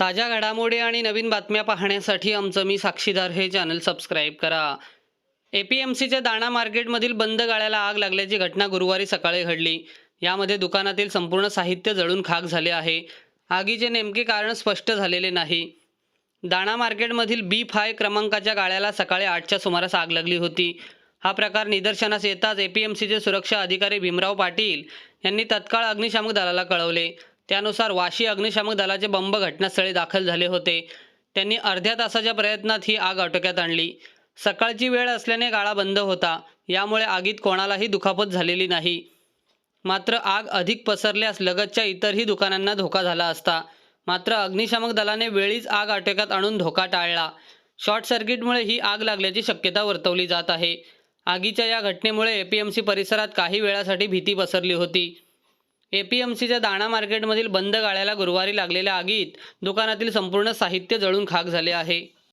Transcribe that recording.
ताज्या घडामोडी आणि नवीन बातम्या पाहण्यासाठी आमचं मी साक्षीदार हे चॅनल सबस्क्राईब करा. ए पी एम सीच्या दाणा मार्केटमधील बंद गाळ्याला आग लागल्याची घटना गुरुवारी सकाळी घडली. यामध्ये दुकानातील संपूर्ण साहित्य जळून खाक झाले आहे. आगीचे नेमके कारण स्पष्ट झालेले नाही. दाणा मार्केटमधील बी फाय क्रमांकाच्या गाळ्याला सकाळी आठच्या सुमारास आग लागली होती. हा प्रकार निदर्शनास येताच एपीएमसीचे सुरक्षा अधिकारी भीमराव पाटील यांनी तत्काळ अग्निशामक दलाला कळवले. त्यानुसार वाशी अग्निशामक दलाचे बंब घटनास्थळी दाखल झाले होते. त्यांनी अर्ध्या तासाच्या प्रयत्नात ही आग आटोक्यात आणली. सकाळची वेळ असल्याने गाळा बंद होता. यामुळे आगीत कोणालाही दुखापत झालेली नाही. मात्र आग अधिक पसरल्यास लगतच्या इतरही दुकानांना धोका झाला असता. मात्र अग्निशामक दलाने वेळीच आग आटोक्यात आणून धोका टाळला. शॉर्ट सर्किटमुळे ही आग लागल्याची शक्यता वर्तवली जात आहे. आगीच्या या घटनेमुळे एपीएमसी परिसरात काही वेळासाठी भीती पसरली होती. एपीएमसीच्या दाणा मार्केटमधील बंद गाळ्याला गुरुवारी लागलेल्या आगीत दुकानातील संपूर्ण साहित्य जळून खाक झाले आहे.